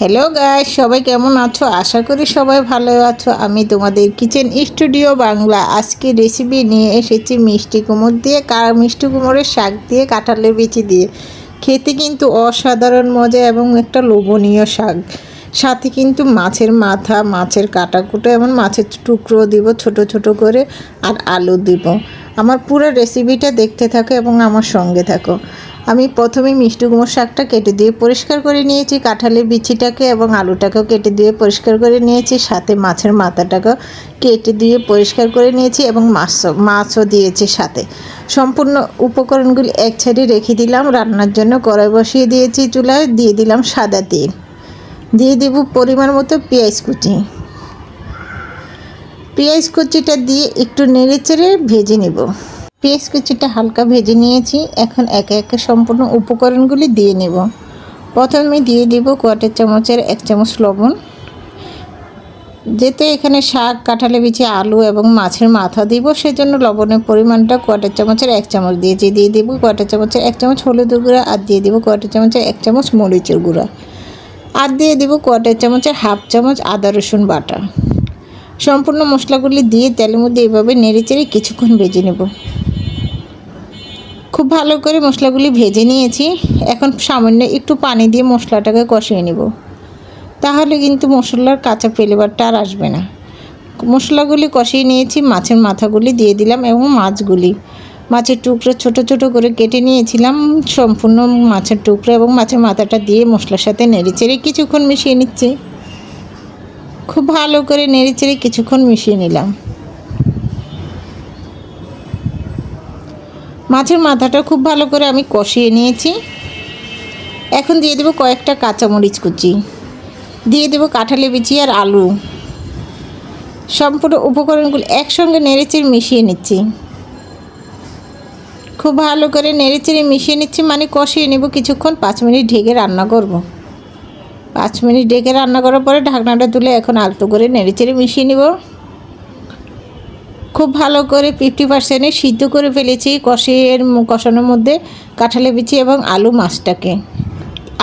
Hello guys সবাই কেমন আছো? আশা করি সবাই ভালো আছো। আমি তোমাদের কিচেন স্টুডিও বাংলা। আজকে রেসিপি নিয়ে এসেছি মিষ্টি কুমড় দিয়ে, কার মিষ্টি কুমড়ের শাক দিয়ে, কাঁঠালের বিচি দিয়ে। খেতে কিন্তু অসাধারণ মজা এবং একটা লোভনীয় শাক। সাথে কিন্তু মাছের মাথা, মাছের কাটাকুটো, এমন মাছের টুকরো দিব, ছোট ছোট করে, আর আলু দিব। আমার পুরো রেসিপিটা দেখতে থাকো এবং আমার সঙ্গে থাকো। আমি প্রথমে মিষ্টি কুমড়ো শাকটা কেটে দিয়ে পরিষ্কার করে নিয়েছি, কাঁঠালের বিচিটাকে এবং আলুটাকেও কেটে দিয়ে পরিষ্কার করে নিয়েছি, সাথে মাছের মাথাটাকেও কেটে দিয়ে পরিষ্কার করে নিয়েছি এবং মাছও মাছও দিয়েছি সাথে। সম্পূর্ণ উপকরণগুলি এক সাইডে রেখে দিলাম, রান্নার জন্য কড়াই বসিয়ে দিয়েছি চুলায়, দিয়ে দিলাম সাদা তেল। দিয়ে দেব পরিমাণ মতো পেঁয়াজ কুচি। পেঁয়াজ কুচিটা দিয়ে একটু নেড়ে চেড়ে ভেজে নেব। পেঁয়াজ কুচিটা হালকা ভেজে নিয়েছি, এখন একে একে সম্পূর্ণ উপকরণগুলি দিয়ে নেব। প্রথমে দিয়ে দিব কোয়াটার চামচের এক চামচ লবণ। যেহেতু এখানে শাক, কাঁঠালে, বিচি, আলু এবং মাছের মাথা দিব, সেজন্য লবণের পরিমাণটা কোয়াটার চামচের এক চামচ দিয়েছি। দিয়ে দিব কোয়াটার চামচের এক চামচ হলুদ গুঁড়া আর দিয়ে দিব কোয়াটার চামচের এক চামচ মরিচের গুঁড়া। আর দিয়ে দিব কোয়াটার চামচের হাফ চামচ আদা রসুন বাটা। সম্পূর্ণ মশলাগুলি দিয়ে তেলের মধ্যে এভাবে নেড়ে চেড়ে কিছুক্ষণ ভেজে নেব। খুব ভালো করে মশলাগুলি ভেজে নিয়েছি। এখন সামান্য একটু পানি দিয়ে মশলাটাকে কষিয়ে নেব। তাহলে কিন্তু মশলার কাঁচা ফ্লেভারটা আর আসবে না। মশলাগুলি কষিয়ে নিয়েছি, মাছের মাথাগুলি দিয়ে দিলাম এবং মাছগুলি। মাছের টুকরো ছোট ছোট করে কেটে নিয়েছিলাম। সম্পূর্ণ মাছের টুকরো এবং মাছের মাথাটা দিয়ে মশলার সাথে নেড়ে চেড়ে কিছুক্ষণ মিশিয়ে নিচ্ছি। খুব ভালো করে নেড়ে চেড়ে কিছুক্ষণ মিশিয়ে নিলাম। মাছের মাথাটা খুব ভালো করে আমি কষিয়ে নিয়েছি। এখন দিয়ে দেবো কয়েকটা কাঁচামরিচ কুচি। দিয়ে দেবো কাঁঠালি বিচি আর আলু। সম্পূর্ণ উপকরণগুলো একসঙ্গে নেড়েচেড়ে মিশিয়ে নিচ্ছি। খুব ভালো করে নেড়েচেড়ে মিশিয়ে নিচ্ছি মানে কষিয়ে নেব। কিছুক্ষণ পাঁচ মিনিট ঢেকে রান্না করব। পাঁচ মিনিট ঢেকে রান্না করার পরে ঢাকনাটা তুলে এখন আলতো করে নেড়েচেড়ে মিশিয়ে নেব। খুব ভালো করে ফিফটি পার্সেন্টে সিদ্ধ করে ফেলেছি কষের কষানোর মধ্যে কাঁঠালে বিচি এবং আলু মাছটাকে।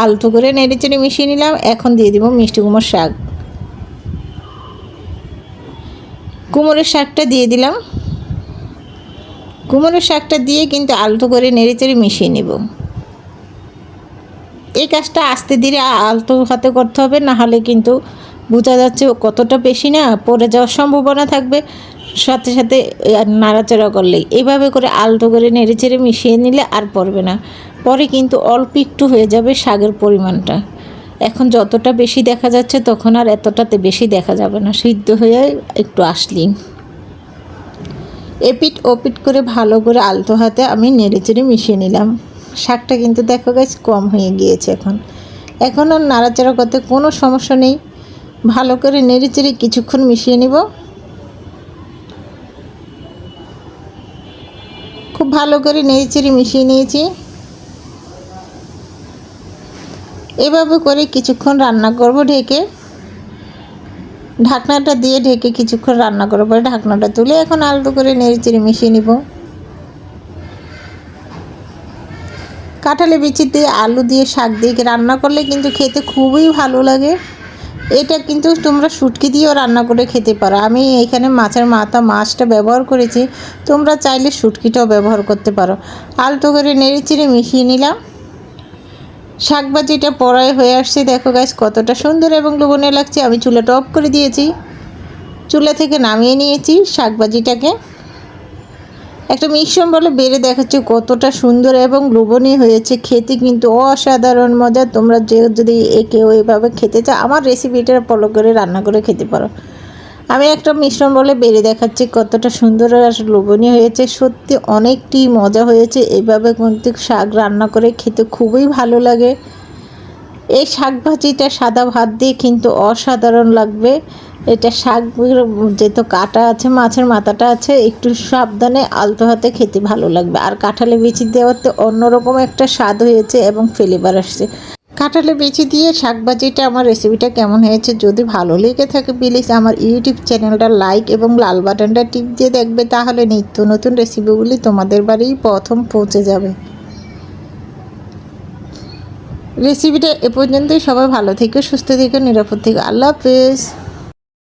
আলতো করে নেড়ে চেড়ে মিশিয়ে নিলাম, এখন দিয়ে দিব মিষ্টি কুমোর শাক। কুমোরের শাকটা দিয়ে দিলাম। কুমড়োর শাকটা দিয়ে কিন্তু আলতো করে নেড়ে চেড়ে মিশিয়ে নেব। এই কাজটা আস্তে ধীরে আলতো হাতে করতে হবে, না হলে কিন্তু বোঝা যাচ্ছে কতটা বেশি না পড়ে যাওয়ার সম্ভাবনা থাকবে। সাথে সাথে নাড়াচাড়া করলেই এইভাবে করে আলতো করে নেড়ে চেড়ে মিশিয়ে নিলে আর পড়বে না। পরে কিন্তু অল্প একটু হয়ে যাবে শাকের পরিমাণটা। এখন যতটা বেশি দেখা যাচ্ছে তখন আর এতটাতে বেশি দেখা যাবে না। সিদ্ধ হয়ে একটু আসলি এপিট ওপিট করে ভালো করে আলতো হাতে আমি নেড়ে চেড়ে মিশিয়ে নিলাম। শাকটা কিন্তু দেখো গাছ কম হয়ে গিয়েছে এখন। এখন আর নাড়াচাড়া করতে কোনো সমস্যা নেই। ভালো করে নেড়ে চেড়ে কিছুক্ষণ মিশিয়ে নিব। খুব ভালো করে নেড়ে চেড়ে মিশিয়ে নিয়েছি। এভাবে করে কিছুক্ষণ রান্না করব ঢেকে। ঢাকনাটা দিয়ে ঢেকে কিছুক্ষণ রান্না করার পরে ঢাকনাটা তুলে এখন আলতো করে নেড়ে চেড়ে মিশিয়ে নিব। কাঁঠালে বিচি দিয়ে আলু দিয়ে শাক দিয়ে রান্না করলে কিন্তু খেতে খুবই ভালো লাগে। এটা কিন্তু তোমরা শুটকি দিয়েও রান্না করে খেতে পারো। আমি এখানে মাছের মাথা মাছটা ব্যবহার করেছি। তোমরা চাইলে শুটকিটাও ব্যবহার করতে পারো। আলতো করে নেড়ে চেড়ে মিশিয়ে নিলাম। শাকভাজিটা পড়াই হয়ে আসছে। দেখো গাছ কতটা সুন্দর এবং লোভনীয় লাগছে। আমি চুলাটা অফ করে দিয়েছি। চুলা থেকে নামিয়ে নিয়েছি শাকভাজিটাকে একটা মিশ্রণ বলে বেড়ে দেখাচ্ছে কতটা সুন্দর এবং লোভনীয় হয়েছে। খেতে কিন্তু অসাধারণ মজা। তোমরা যে যদি কেউ এভাবে খেতে চাও, আমার রেসিপিটা ফলো করে রান্না করে খেতে পারো। আমি একটা মিশ্রণ বলে বেড়ে দেখাচ্ছি কতটা সুন্দর আর লোভনীয় হয়েছে। সত্যি অনেকটি মজা হয়েছে। এইভাবে কিন্তু শাক রান্না করে খেতে খুবই ভালো লাগে। এই শাক ভাজিটা সাদা ভাত দিয়ে কিন্তু অসাধারণ লাগবে। এটা শাক যেহেতু কাটা আছে, মাছের মাথাটা আছে, একটু সাবধানে আলতো হাতে খেতে ভালো লাগবে। আর কাঁঠালে বিচি দেওয়াতে অন্যরকম একটা স্বাদ হয়েছে এবং ফ্লেভার আসছে। কাঁঠালে বেছে দিয়ে শাক ভাজিটা আমার রেসিপিটা কেমন হয়েছে যদি ভালো লেগে থাকে প্লিজ আমার ইউটিউব চ্যানেলটা লাইক এবং লাল বাটনটা টিপ দিয়ে দেখবে, তাহলে নিত্য নতুন রেসিপিগুলি তোমাদের বাড়িই প্রথম পৌঁছে যাবে। রেসিপিটা এ পর্যন্তই, সবাই ভালো থেকে, সুস্থ থেকে, নিরাপদ থেকে। আল্লাহ হাফেজ।